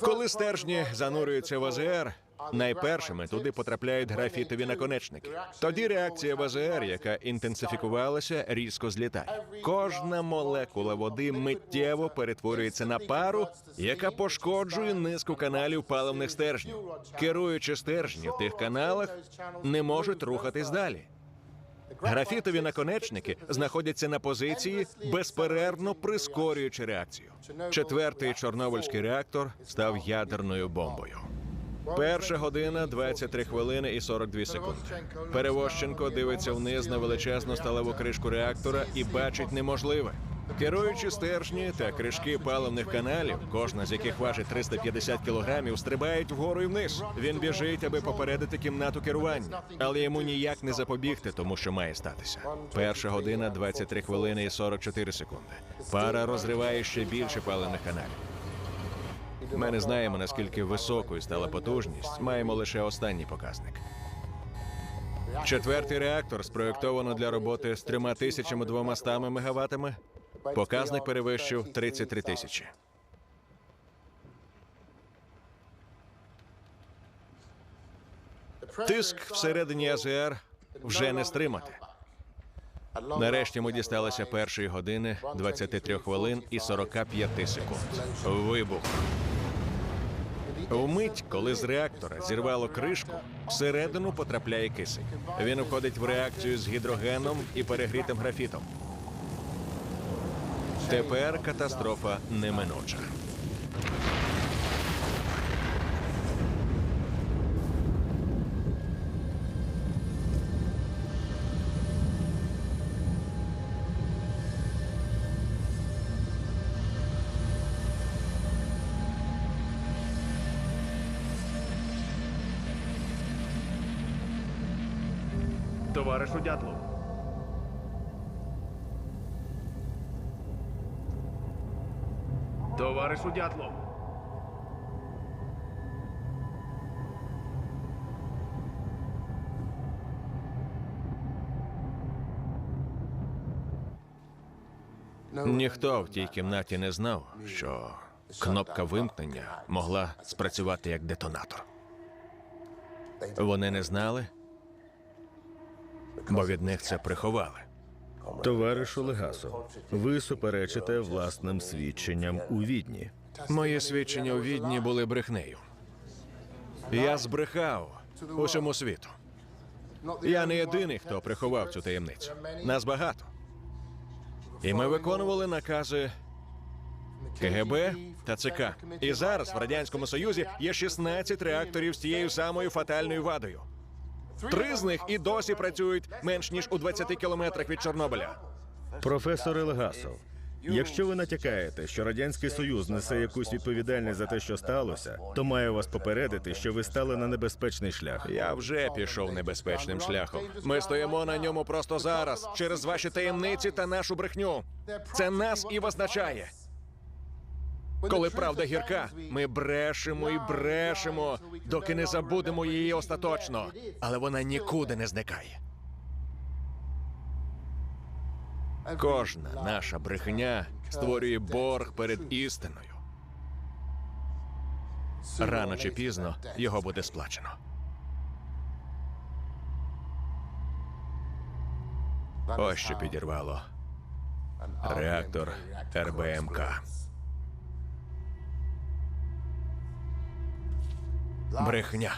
Коли стержні занурюються в АЗР, найпершими туди потрапляють графітові наконечники. Тоді реакція в АЗР, яка інтенсифікувалася, різко злітає. Кожна молекула води миттєво перетворюється на пару, яка пошкоджує низку каналів паливних стержнів. Керуючи стержні в тих каналах, не можуть рухатись далі. Графітові наконечники знаходяться на позиції, безперервно прискорюючи реакцію. Четвертий чорнобильський реактор став ядерною бомбою. Перша година 23 хвилини і 42 секунди. Перевощенко дивиться вниз на величезну сталеву кришку реактора і бачить неможливе. Керуючи стержні та кришки паливних каналів, кожна з яких важить 350 кілограмів, стрибають вгору і вниз. Він біжить, аби попередити кімнату керування, але йому ніяк не запобігти, тому що має статися. Перша година 23 хвилини і 44 секунди. Пара розриває ще більше паливних каналів. Ми не знаємо, наскільки високою стала потужність. Маємо лише останній показник. Четвертий реактор спроєктовано для роботи з 3200 мегаваттами. Показник перевищив 33 тисячі. Тиск всередині АЗР вже не стримати. Нарешті ми дісталися першої години 23 хвилин і 45 секунд. Вибух. Вмить, коли з реактора зірвало кришку, всередину потрапляє кисень. Він входить в реакцію з гідрогеном і перегрітим графітом. Тепер катастрофа неминуча. Товаришу Дятлов. Товаришу Дятлов. Ніхто в тій кімнаті не знав, що кнопка вимкнення могла спрацювати як детонатор. Вони не знали, бо від них це приховали. Товаришу Легасо, ви суперечите власним свідченням у відні. Мої свідчення у відні були брехнею. Я збрехав усьому світу. Я не єдиний, хто приховав цю таємницю. Нас багато. І ми виконували накази КГБ та ЦК. І зараз в радянському союзі є 16 реакторів з тією самою фатальною вадою. Три з них і досі працюють менш ніж у 20 кілометрах від Чорнобиля. Професоре Легасов, якщо ви натякаєте, що радянський союз несе якусь відповідальність за те, що сталося, то маю вас попередити, що ви стали на небезпечний шлях. Я вже пішов небезпечним шляхом. Ми стоїмо на ньому просто зараз, через ваші таємниці та нашу брехню. Це нас і визначає. Коли правда гірка, ми брешемо і брешемо, доки не забудемо її остаточно. Але вона нікуди не зникає. Кожна наша брехня створює борг перед істиною. Рано чи пізно його буде сплачено. Ось що підірвало реактор РБМК. Брехня.